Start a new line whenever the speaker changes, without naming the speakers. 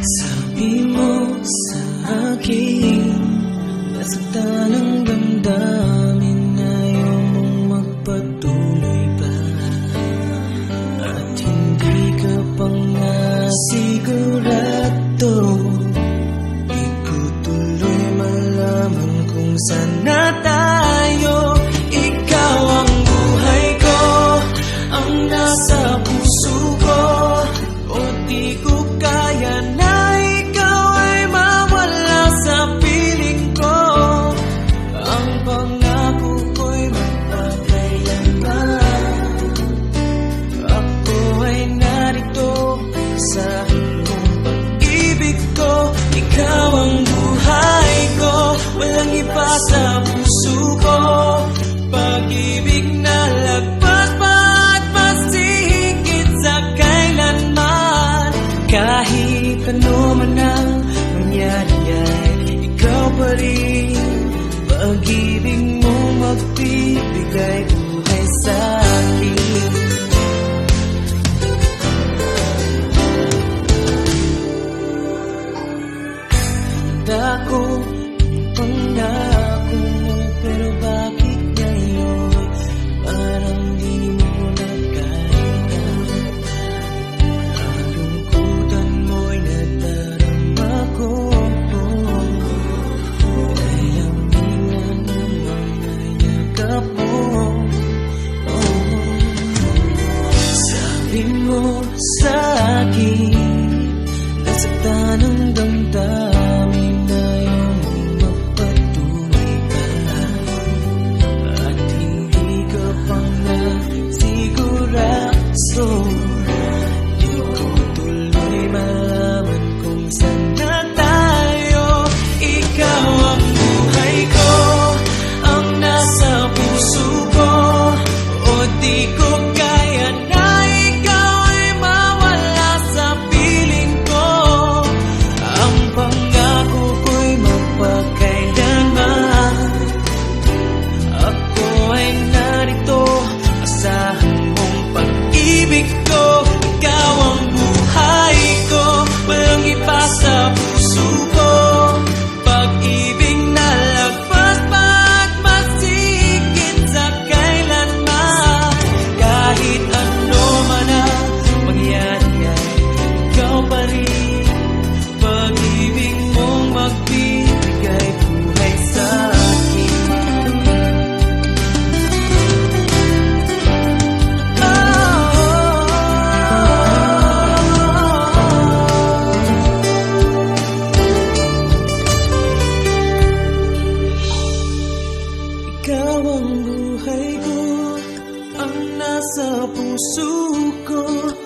Sabi mo sa akin Nasaktan ang damdamin. na ako Pero bakit ngayon? Parang di mo nagkaiba Ang lungkutan mo'y nadarama ko. Kaya oh. Sabi mo sa akin Nasaktan ang damdamin. sa puso ko.